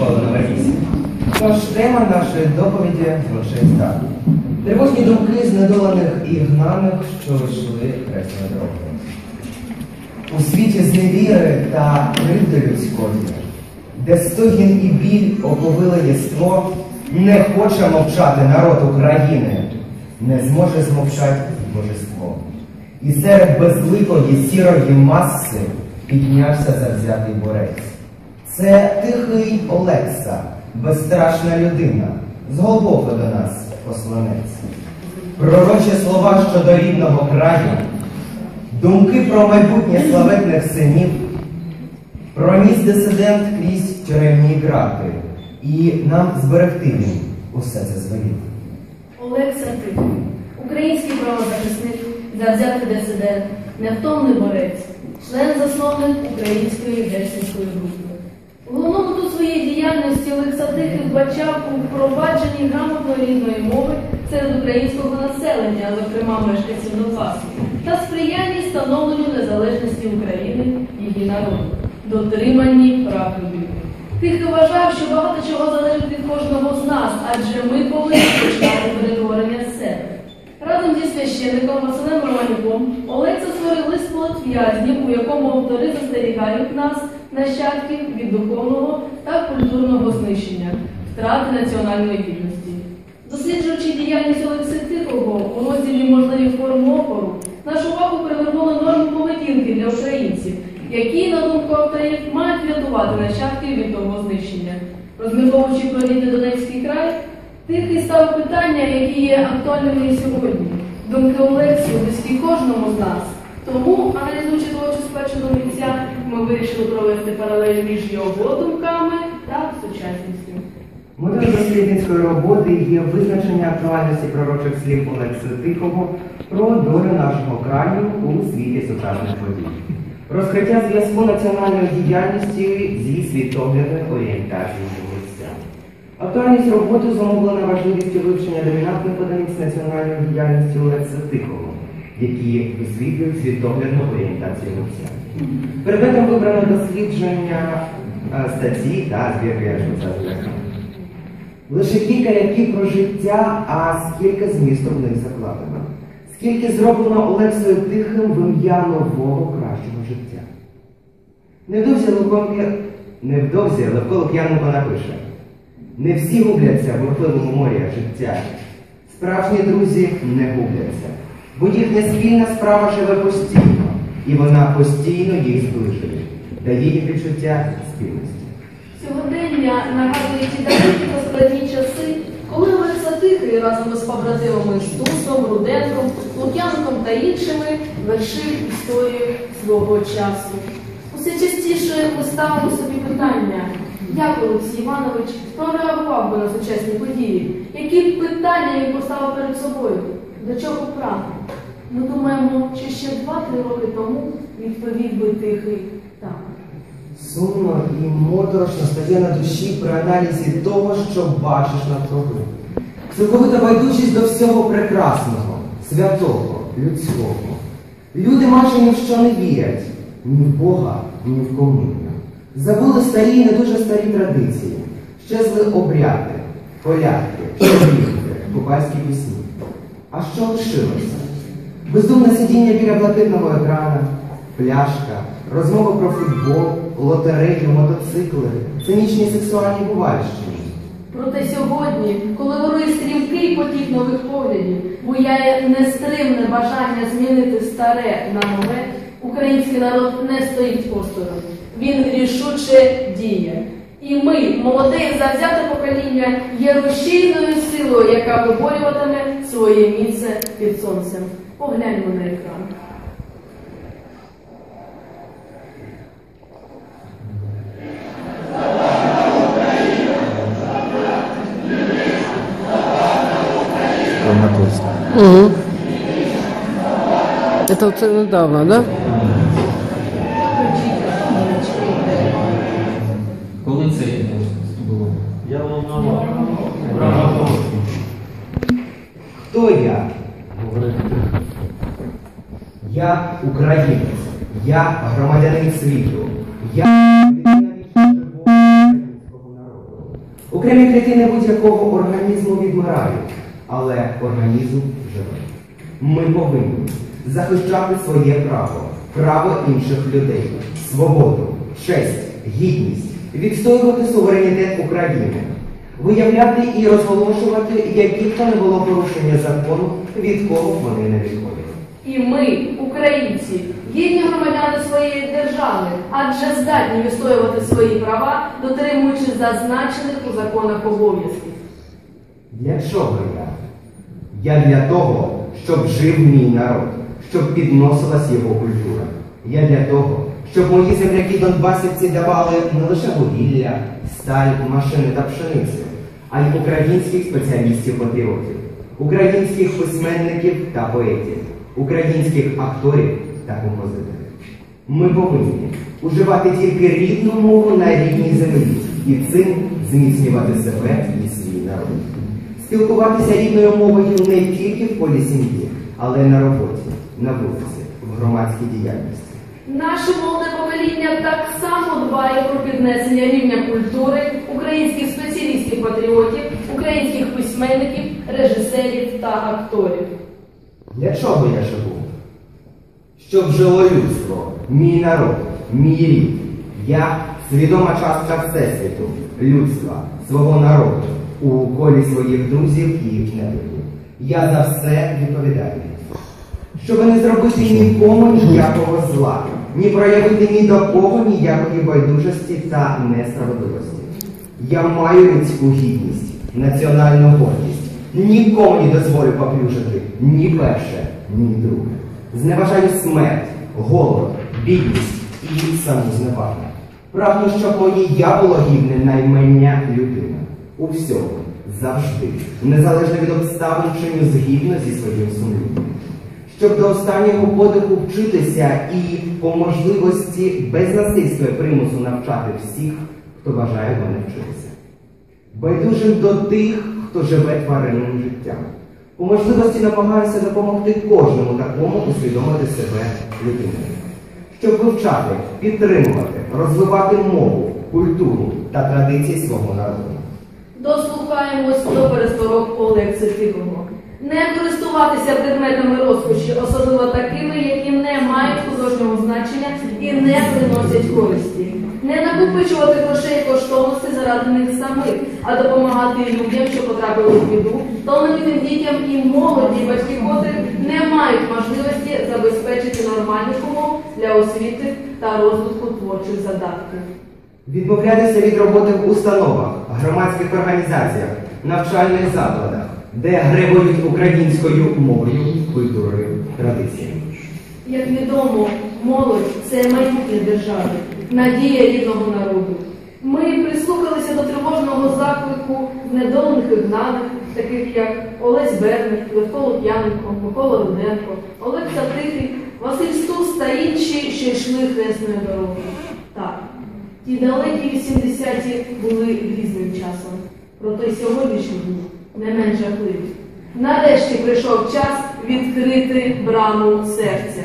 школи номер 8. Тож тема нашої доповіді так. Тривожні думки знедолених і гнаних, що йшли хресною дорогою. У світі зневіри та кривди людської, де стогін і біль оповили єство, не хоче мовчати народ України, не зможе змовчати божество. І серед безликої сірої маси піднявся завзятий борець. Це тихий Олекса, безстрашна людина, з Голгофи до нас посланець. Пророчі слова щодо рідного краю, думки про майбутнє славетних синів, проніс дисидент крізь тюремні грати, і нам зберегти він усе це звелів. Олекса Тихий, український правозахисник, завзятий дисидент, невтомний борець, член засновник української гельсінської групи. Головному тут своєї діяльності Олекса Тихий вбачав у впровадженні грамотної рідної мови серед українського населення, зокрема мешканців Донбасу, та сприянні становленню незалежності України, її народу, дотриманні прав людини. Тихий вважав, що багато чого залежить від кожного з нас, адже ми повинні почати перетворення себе. Разом зі священником Василем Романюком Олекса створив лист полотв'язнів, у якому автори застерігають нас, нащадків, від духовного та культурного знищення, втрати національної гідності. Досліджуючи діяльність Олекси Тихого у розділі можливі форми опору, нашу увагу привернули норми поведінки для українців, які, на думку авторів, мають врятувати нащадків від того знищення. Розмірковуючи про рідний Донецький край, Тихий став питання, які є актуальними і сьогодні. Думки Олексію близькі кожному з нас. Тому, аналізуючи творчу спадщину митця, ми вирішили провести паралель між його думками та сучасністю. Метою дослідницької роботи є визначення актуальності пророчих слів Олекса Тихого про долю нашого краю у світі сучасних подій. Розкриття зв'язку національної діяльності зі світоглядною орієнтацією. Актуальність роботи зумовлена важливістю вивчення домінантних одиниць національної діяльності Олекса Тихого, які висвітлюють світоглядну орієнтацію митця. Предметом вибрано дослідження е, статті та збірки Яшуса Лише кілька рядків про життя, а скільки змісту в них закладено. Скільки зроблено Олексою Тихим в ім'я нового кращого життя. Невдовзі Левко Лук'яненко напише Не всі губляться в бурхливому морі життя. Справжні друзі не губляться, бо їхня спільна справа живе постійно, і вона постійно їх зближує, дає їм відчуття спільності. Сьогодення нагадує ті далекі та складні часи, коли Олекса Тихий разом із побратимами Стусом, Руденком, Лук'янком та іншими вершив історію свого часу. Усе частіше ми ставимо собі питання, як Олексій Іванович прореагував би на сучасні події, які питання він поставив перед собою, до чого прагнув. Ми думаємо, чи ще 2-3 роки тому відповів би тихий так. Сумно і моторошно стає на душі при аналізі того, що бачиш навкруги. Цілковита байдужість до всього прекрасного, святого, людського. Люди майже ні в що не вірять, ні в Бога, ні в комунію. Забули старі не дуже старі традиції, щезли обряди, колядки, щедрівки, купальські пісні. А що лишилося? Бездумне сидіння біля блакитного екрана, пляшка, розмови про футбол, лотерею, мотоцикли, цинічні сексуальні бувальщини. Проте сьогодні, коли вирує стрімкий потік нових поглядів, буяє нестримне бажання змінити старе на нове, український народ не стоїть осторонь. Він рішуче діє. І ми, молоде і завзяте покоління, є рушійною силою, яка виборюватиме своє місце під сонцем. Погляньмо на екран. Угу. Это вот недавно, да? Українець, я громадянин світу, я українського народу. Окремі клітини будь-якого організму відмирають, але організм живе. Ми повинні захищати своє право, право інших людей, свободу, честь, гідність, відстоювати суверенітет України, виявляти і розголошувати, які б то не було порушення закону, від кого вони не відходили. І ми, українці, гідні громадяни своєї держави, адже здатні відстоювати свої права, дотримуючи зазначених у законах обов'язків. Для чого я? Я для того, щоб жив мій народ, щоб підносилась його культура. Я для того, щоб мої земляки Донбасівці давали не лише вугілля, сталь, машини та пшеницю, а й українських спеціалістів-патріотів, українських письменників та поетів, українських акторів та композиторів. Ми повинні уживати тільки рідну мову на рідній землі і цим зміцнювати себе і свій народ. Спілкуватися рідною мовою не тільки в полі сім'ї, але й на роботі, на вулиці, в громадській діяльності. Наше молоде покоління так само дбає про піднесення рівня культури українських спеціалістів-патріотів, українських письменників, режисерів та акторів. Для чого я живу? Щоб жило людство, мій народ, мій рід. Я свідома частка Всесвіту, людства, свого народу, у колі своїх друзів і їх недругів. Я за все відповідальний. Щоб не зробити нікому ніякого зла, ні проявити ні до кого ніякої байдужості та несправедливості. Я маю людську гідність, національну гордість. Нікому не дозволю поплюжити ні перше, ні друге. Зневажаю смерть, голод, бідність і саму зневагу. Прагну, щоб моє я було гідне наймення людина. У всьому, завжди, незалежно від обставин, чиню згідно зі своїм сумлінням. Щоб до останнього подиху вчитися і по можливості без насильства і примусу навчати всіх, хто бажає мене вчитися байдужим до тих, хто живе тваринним життям. По можливості намагаюся допомогти кожному такому усвідомити себе людиною. Щоб вивчати, підтримувати, розвивати мову, культуру та традиції свого народу. Дослухаємось до пересторок Олекси Тихого. Не користуватися предметами розкоші, особливо такими, які не мають художнього значення і не приносять користі. Не накопичувати грошей коштовності заради них самих, а допомагати людям, що потрапили в біду, талановитим дітям і молоді, батьки котрих не мають можливості забезпечити нормальних умов для освіти та розвитку творчих задатків. Відмовлятися від роботи в установах, громадських організаціях, навчальних закладах, де гребують українською мовою, культурою, традиціями. Як відомо, молодь це майбутнє держави, надія рідного народу. Ми прислухалися до тривожного заклику знедолених і гнаних, таких як Олесь Берник, Левко Лук'яненко, Микола Руденко, Олег Сатихий, Василь Стус та інші, що йшли хресною дорогою. Так, ті далекі 80-ті були різним часом, проте сьогоднішній був не менш жахливі. Нарешті прийшов час відкрити браму серця.